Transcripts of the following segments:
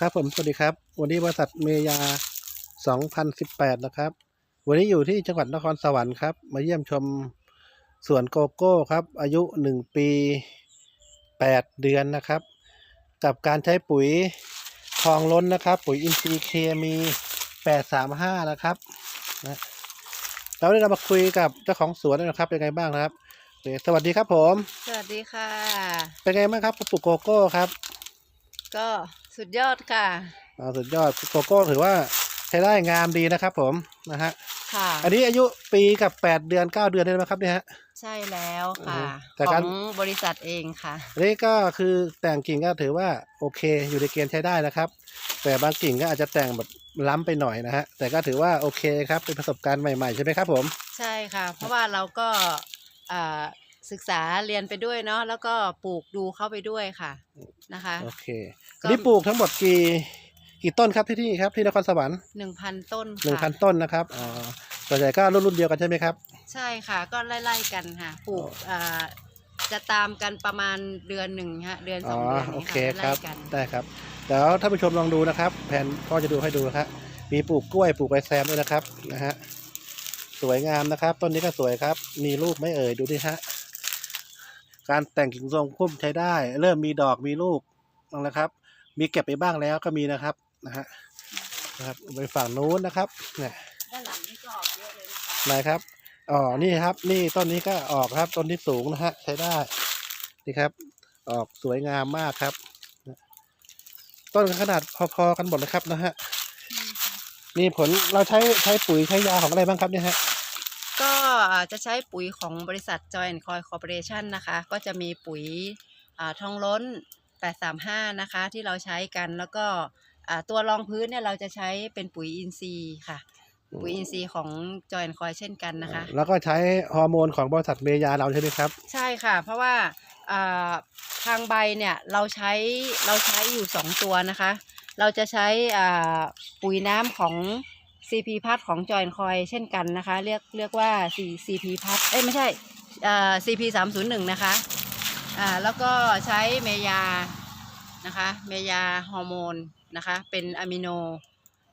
ครับผมสวัสดีครับ วันนี้บริษัทเมยา 2018 นะครับ วันนี้อยู่ที่จังหวัดนครสวรรค์ครับ มาเยี่ยมชมสวนโกโก้ครับ อายุ 1 ปี 8 เดือนนะครับ กับการใช้ปุ๋ยทองล้นนะครับ ปุ๋ยอินทรีย์เคมี 835 นะครับนะแล้ววันนี้เรามาคุยกับเจ้าของสวนนะครับเป็นไงบ้างนะครับโอเคสวัสดีครับผม สวัสดีค่ะ เป็นไงบ้างครับปลูกโกโก้ครับ ก็สุดยอดค่ะ อ่าสุดยอดโกโก้ถือว่าใช้ได้งามดีนะครับ ผมนะฮะค่ะ อันนี้อายุปีกับแปดเดือนเก้าเดือนได้ไหมครับเนี่ยฮะ ใช่แล้วค่ะอือฮึแต่ขกาอร งบริษัทเองค่ะ อันนี้ก็คือแต่งกิ่งก็ถือว่าโอเคอยู่ในเกณฑ์ใช้ได้นะครับ แต่บางกิ่งก็อาจจะแต่งแบบล้ำไปหน่อยนะฮะแต่ก็ถือว่าโอเคครับเป็นประสบการณ์ใหม่ๆใช่ไหมครับผม ใช่ค่ะ เพราะว่าเราก็อ่า ศึกษาเรียนไปด้วยเนาะแล้วก็ปลูกดูเข้าไปด้วยค่ะนะคะโอเคก็อันนี้ปลูกทั้งหมดกี่กี่ต้นครับที่นี่ครับที่นครสวรรค์หนึ่งพันต้นหนึ่งพัค่ะนต้นนะครับอ๋อส่วนใหญ่ก็รุ่นรุ่นเดียวกันใช่ไหมครับ ใช่ค่ะ ก็ไล่ๆกันค่ะปลูกอ่าจะตามกันประมาณเดือนหนึ่งฮะเดือนสอ๋อองเดือนโอนี้เคค่ะครับไล่ๆกันได้ครับเดี๋ยวท่านผู้ชมลองดูนะครับ แผนพ่อจะดูให้ดูนะครับมีปลูกกล้วยปลูกใบแซมด้วยนะครับนะฮะสวยงามนะครับ ต้นนี้ก็สวยครับ มีลูกไหม่เอ่ยดูดิฮะ การแต่งกิ่งทรงพุ่มใช้ได้ เริ่มมีดอกมีลูกนะครับ มีเก็บไปบ้างแล้วก็มีนะครับนะฮะนะครับไปฝั่งนู้นนะครับเนี่ยด้านหลังนี่ก็ออกเยอะเลยนะคะไหนครับอ๋อนี่ครับนี่ต้นนี้ก็ออกครับต้นที่สูงนะฮะใช้ได้นี่ครับ ออกสวยงามมากครับ ต้นขนาดพอๆกันหมดเลยครับนะฮะนี่ผลเราใช้ใช้ปุ๋ยใช้ยาของอะไรบ้างครับเนี่ยฮะก็อ่า จะใช้ปุ๋ยของบริษัท Joy and Coy Corporation นะคะ ก็จะมีปุ๋ยอ่าทองล้น 835 นะคะ ที่เราใช้กันแล้วก็อ่าตัวรองพื้นเนี่ยเราจะใช้เป็นปุ๋ยอินทรีย์ค่ะ ปุ๋ยอินทรีย์ของ Joy and Coy เช่นกันนะคะ แล้วก็ใช้ฮอร์โมนของบริษัทเมยาเราใช่ไหมครับ ใช่ค่ะ เพราะว่าอ่าทางใบเนี่ยเราใช้เราใช้อยู่สองตัวนะคะ เราจะใช้อ่าปุ๋ยน้ำของ CP พัทของจอยคอยเช่นกันนะคะ เรียกเรียกว่า C CP พัทเอ้ยไม่ใช่อ่า CP สามศูนย์หนึ่งนะคะอ่าแล้วก็ใช้เมยานะคะเมยาฮอร์โมนนะคะเป็นอะมิโน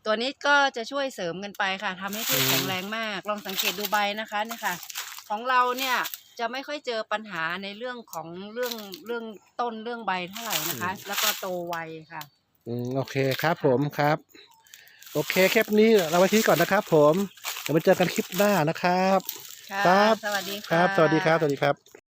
ตัวนี้ก็จะช่วยเสริมกันไปค่ะทำให้พืชอืมแข็งแรงมาก ลองสังเกตดูใบนะคะเนี่ยค่ะ ของเราเนี่ยจะไม่ค่อยเจอปัญหาในเรื่องของเรื่องเรื่องต้นเรื่องใบเท่าไหร่นะคะ แล้วก็โตไวค่ะ อืมโอเคครับผมครับ โอเคคลิปนี้เราไว้ที่ก่อนนะครับผม เดี๋ยวมาเจอกันคลิปหน้านะครับค่ะครับ สวัสดีคค่ะ รับ สวัสดีครับ สวัสดีครับ